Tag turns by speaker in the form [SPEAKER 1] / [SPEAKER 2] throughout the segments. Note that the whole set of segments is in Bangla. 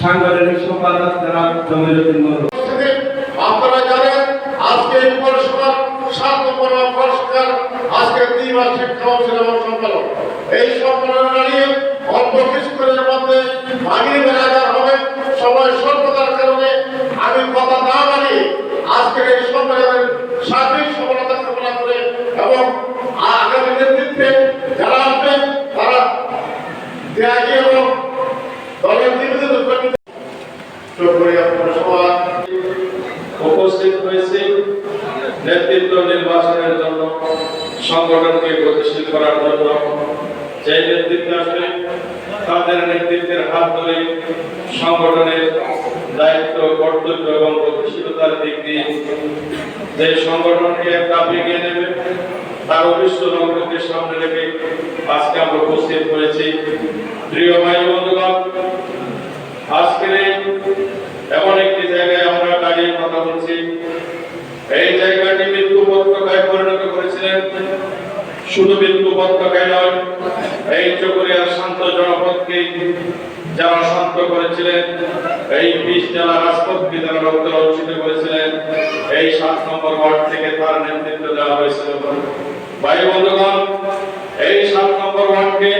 [SPEAKER 1] সাংগঠনিক সম্পাদক জনাব জমিরুদ্দিন
[SPEAKER 2] আজকে এই সম্মেলনে দাঁড়িয়ে অল্প কিছুক্ষণের মধ্যে ভাগিয়ে বেড়াদার হবে সময় স্বল্পতার কারণে আমি কথা না বাড়িয়ে আজকের এই সম্মেলনের সার্বিক সফলতা কামনা করে এবং আগামী নেতৃত্বে যারা আসবেন তারা ত্যাগী এবং দলের নিবেদিত কর্মী চৌধুরী পৌরসভা
[SPEAKER 3] উপস্থিত হয়েছে নেতৃত্ব নির্বাচনের জন্য সংগঠনকে গতিশীল করার জন্য যে নেতৃত্ব আসবে, তাদের নেতৃত্বের হাত ধরে সংগঠনের দায়িত্ব, কর্তব্য এবং গতিশীলতার দিক দিয়ে যে সংগঠনকে একটা এগিয়ে নেবে, তার অভিষ্ট লক্ষ্যকে সামনে রেখে আজকে আমরা উপস্থিত হয়েছি। প্রিয় ভাই বন্ধুগণ, আজকের এমন একটি জায়গায় আমরা দাঁড়িয়ে কথা বলছি। এই জায়গাটি মৃত্যু উপত্যকায় পরিণত করেছিলেন শুধু উপত্যকায় নয়, এই চকরিয়ার শান্ত জনপদকে যারা শান্ত করেছিলেন, এই বিশ জেলা রাজপথকে যারা করেছিলেন, এই সাত নম্বর ওয়ার্ড থেকে তার নেতৃত্ব দেওয়া হয়েছিল। ভাই বন্ধুগণ, এই সাত নম্বর ওয়ার্ডকে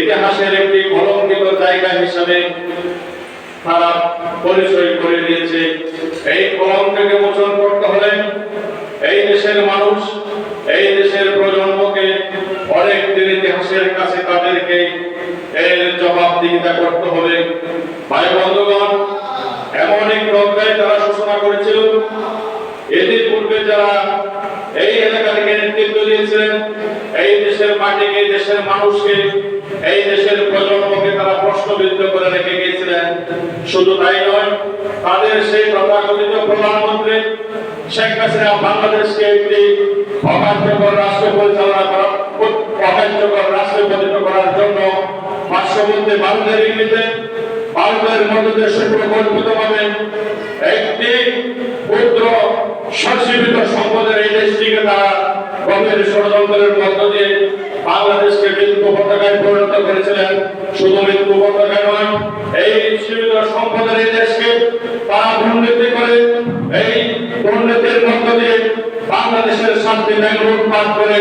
[SPEAKER 3] ইতিহাসের একটি অলঙ্কিত জায়গা হিসাবে তারা পরিচয় করে দিয়েছে। এই কলঙ্ককে মোচন করতে হলে এই দেশের মানুষ, এই দেশের অনেক ইতিহাসের কাছে তাদেরকে এর জবাবদিহিতা করতে হবে। ভাই বন্ধুগণ, এমন এক অধ্যায় তারা সূচনা করেছিল এদের পূর্বে যারা এই এলাকা থেকে নেতৃত্ব দিয়েছিলেন, এই দেশের মাটিকে, দেশের মানুষকে, এই দেশের প্রজন্মকে তারা প্রশ্নবিদ্ধ করে রেখে গিয়েছিলেন। শুধু তাই নয়, তাদের সেই তথাকথিত প্রধানমন্ত্রী শেখ হাসিনা বাংলাদেশকে একটি অকার্যকর রাষ্ট্র পরিচালনা করা অকার্যকর রাষ্ট্রে পরিণত করার জন্য পার্শ্ববর্তী ভারতের ইংরেজিতে ভারতের মধ্যে সুপ্রকল্পিতভাবে একটি ক্ষুদ্র সঞ্জীবিত সম্পদের এই দেশটিকে তারা গভীর ষড়যন্ত্রের মধ্য দিয়ে বাংলাদেশকে মৃত্যু পতাকায় পরিণত করেছিলেন। শুধু মৃত্যু পতাকায় নয়, এই সীমিত সম্পদের এই দেশকে তারা দুর্নীতি করে, এই দুর্নীতির মধ্য দিয়ে বাংলাদেশের শান্তি ব্যাংক লুটপাট করে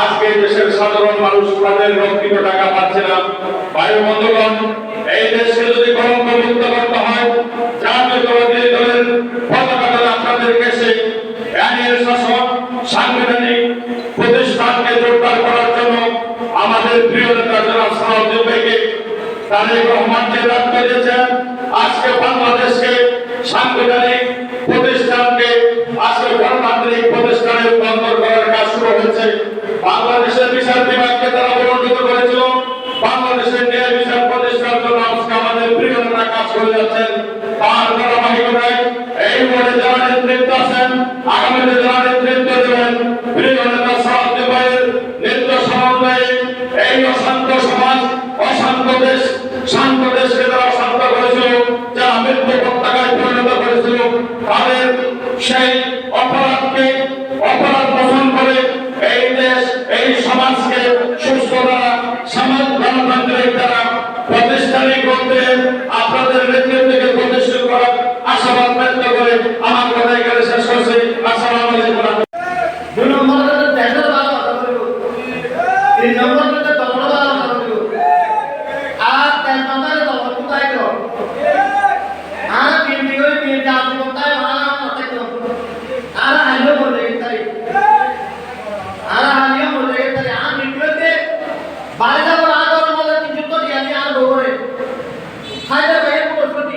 [SPEAKER 3] আজকে এই দেশের সাধারণ মানুষ তাদের রক্ষিত টাকা পাচ্ছে না। বায়ু বন্ধুগণ, এই দেশকে যদি কলঙ্ক মুক্ত করতে হয় জাতীয়তাবাদী দলের পতাকা আপনাদের কাছে আইনের শাসন সাংবিধানিক প্রতিষ্ঠানকে জোরদার করার জন্য আমাদের প্রিয় নেতা জনাব সালাউদ্দিন ভাইকে তারেক রহমান যে দায়িত্ব আজকে বাংলাদেশকে সাংবিধানিক প্রতিষ্ঠানকে আজকে গণতান্ত্রিক প্রতিষ্ঠানে রূপান্তর করার কাজ শুরু হয়েছে বাংলাদেশের বিচার বিভাগকে তারা অবলম্বিত করেছিল। বাংলাদেশের ন্যায় বিচার প্রতিষ্ঠার জন্য আজকে আমাদের প্রিয় কাজ করে যাচ্ছেন। তার ধারাবাহিকতায় এই বোর্ডে যারা নেতৃত্ব আছেন, আগামীতে যারা নেতৃত্ব দেবেন, প্রিয় নেতা সাহায্য ভাইয়ের নেতৃত্ব সমন্বয়ে এই অশান্ত সমাজ, অশান্ত দেশ, শান্ত দেশকে যারা শান্ত করেছিল, যারা মৃত্যু পতাকায় পরিণত করেছিল, তাদের সেই অপরাধকে অপরাধ মোচন করে এই দেশ এই সমাজকে সুস্থ দ্বারা সমাজ গণতান্ত্রিক দ্বারা প্রতিষ্ঠানিক করতে আপনাদের নেতৃত্বকে প্রতিষ্ঠিত করার আশাবাদ ব্যক্ত করে আমার কথা এখানে শেষ করছি আসসালামু আলাইকুম
[SPEAKER 4] দুই নম্বরটাতে দেশের ভালো কথা বলব তিন নম্বরটাতে তোমার ভালো কথা বলব আর তেল নম্বরে তোমার কোথায় গেল আর বিএনপি করে বিএনপি আসবে কোথায় আর কোথায় গেল আর হাইলো বলে তাই আর হাইলো বলে তাই আর বিক্রতে বাইরে যাব আর ওর মধ্যে তিন যুক্ত দিয়ে আমি আর বলে হাইলো ভাই প্রশ্নটি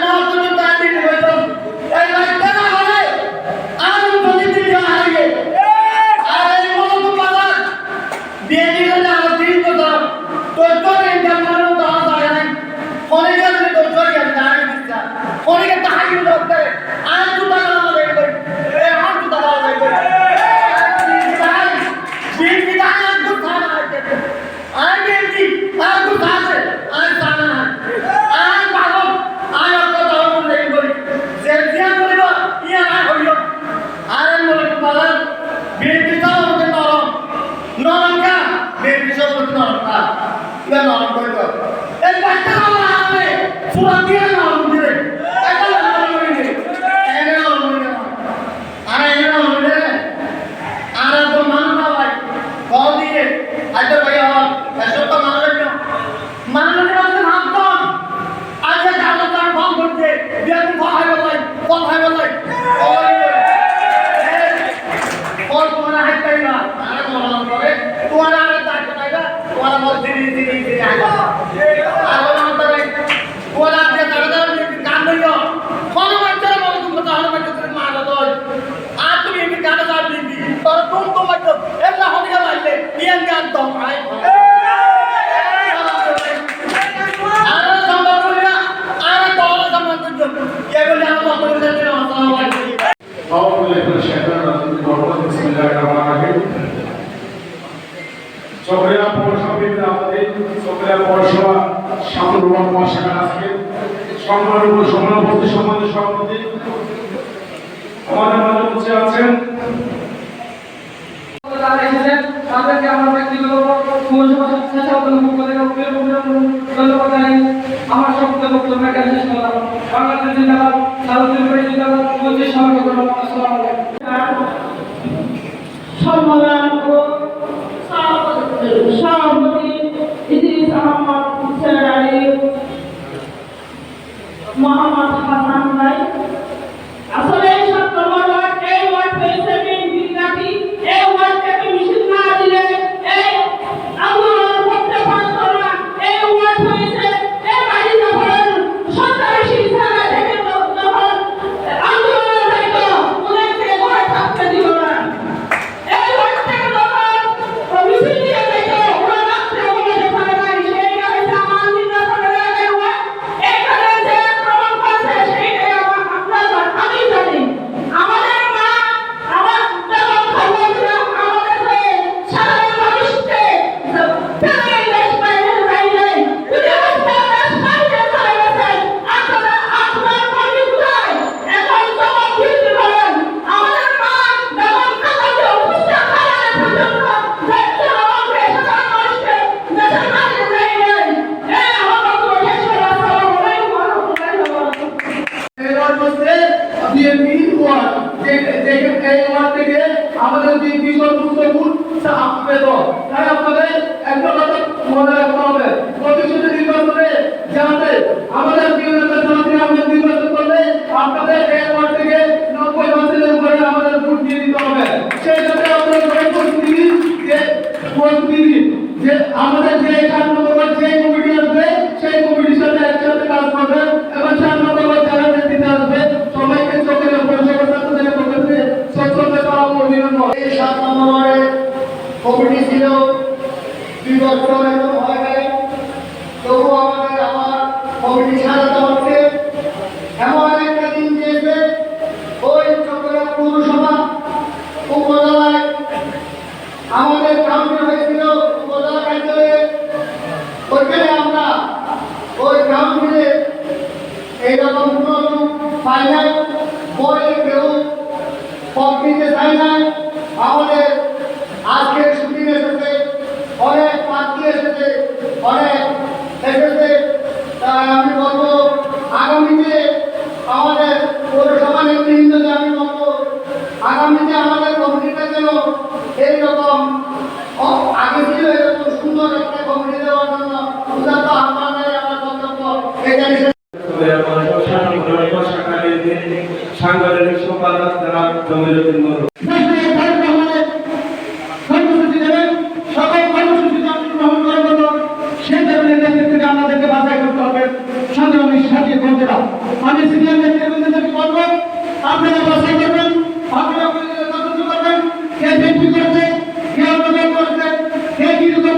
[SPEAKER 4] আল্লাহ তুমি তাদের বৈঠক 看见了没有 সেখানে আমার
[SPEAKER 5] ব্যক্তিগত ধন্যবাদ জানাই। আমার
[SPEAKER 4] সর্ব মহামাতা কমিটি ছিল, দুই বছর হয়ে গেল তবু আমাদের আবার কমিটি সাজাতে হচ্ছে। এমন একটা দিন দিয়েছে ওই চক্রা পৌরসভা উপজেলায় আমাদের গ্রামটি হয়েছিল, উপজেলা কার্যালয়ে। ওইখানে আমরা ওই গ্রাম থেকে এইরকম কোনো পাই না বই কেউ চাই না আমাদের আজকে শুটিং এসেছে, অনেক প্রার্থী এসেছে, অনেক এসেছে। আমি বলব, আগামীতে আমাদের পৌরসভা নেতৃবৃন্দকে আমি বলব, আগামীতে আমাদের কমিটিটা যেন এইরকম আগে ছিল এরকম সুন্দর একটা কমিটি দেওয়ার জন্য আপনাদের আমার বক্তব্য। এখানে
[SPEAKER 1] সম্পাদক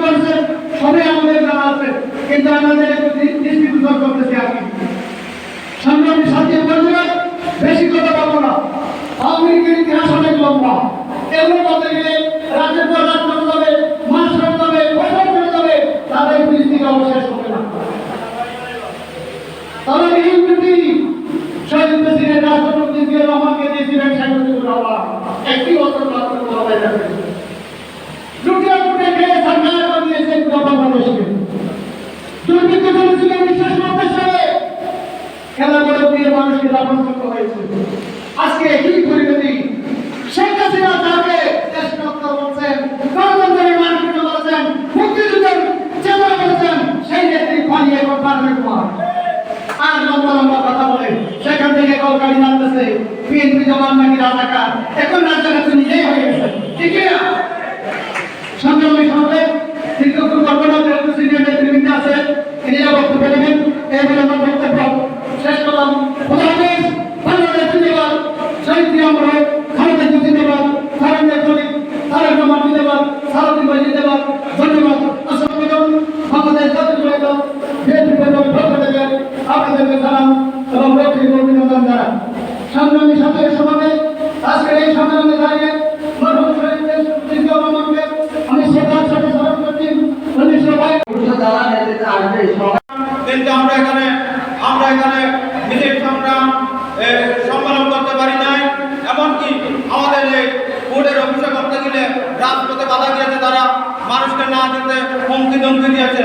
[SPEAKER 4] করছে, সবই আমাদের জানা
[SPEAKER 1] আছে, কিন্তু আমাদের একটু দৃষ্টিগোচর করতেছি আর কি। সংগ্রামী সাথী বেশি কথা বলব না। আওয়ামী লীগের ইতিহাস অনেক লম্বা। এগুলো বলতে গেলে রাজ্যের পর রাজ্য হবে মাস হবে বছর চলে যাবে তাদের পরিস্থিতি অবশেষ হবে না। তারা বিএনপি শহীদ প্রেসিডেন্ট রাষ্ট্রপতি জিয়া রহমানকে দিয়েছিলেন সাংবাদিক একটি বছর রাষ্ট্রপতি করতে হয়েছে। আজকে একই পরিণতি শেখ হাসিনা তাকে সেখান থেকে কলকারি নামতেছে, বিএনপি জবান নাকি এখন রাজাকার নিজেই হয়ে গেছে, ঠিক না সংগ্রামী সমাবেশ দীর্ঘক্ষণ কল্পনা নেতৃবৃন্দ আছে আমার বক্তব্য শেষ করলাম খোদা হাফেজ বাংলাদেশ জিন্দাবাদ শহীদ জিয়ামর খালেদা জিয়া জিন্দাবাদ সারেন্দ্র শরীফ তারেক রহমান জিন্দাবাদ সারাদিন ভাই জিন্দাবাদ ধন্যবাদ আসসালামু আলাইকুম বাংলাদেশ জাতীয় দল পক্ষ থেকে আপনাদেরকে এবং অভিনন্দন সংগ্রামী সাথে আজকের এই দাঁড়িয়ে
[SPEAKER 6] কিন্তু আমরা এখানে আমরা এখানে সংগ্রাম সম্মেলন করতে পারি নাই। এমনকি আমাদের এই কোর্টের অফিসে করতে গেলে রাজপথে বাধা দিয়েছে তারা মানুষকে না যেতে হুমকি ধমকি দিয়েছে।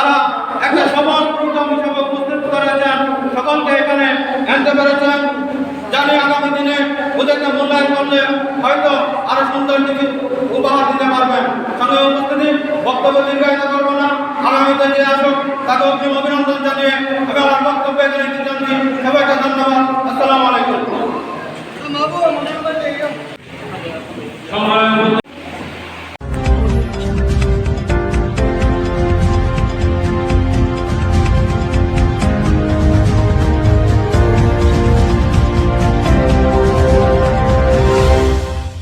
[SPEAKER 6] তারা একটা সমাজ প্রোগ্রাম হিসেবে উপস্থিত করেছেন। সকলকে এখানে আনতে পেরেছেন। জানি আগামী দিনে ওদেরকে মূল্যায়ন করলে হয়তো আরও সুন্দর কিছু উপহার দিতে পারবেন। সঙ্গে উপস্থিতি বক্তব্য দীর্ঘায়িত করব না। আগামীতে যে আসুক তাকে অগ্রিম অভিনন্দন জানিয়ে আমি আমার বক্তব্য এখানে দিচ্ছি সবাইকে ধন্যবাদ। আসসালামু আলাইকুম। সম্মান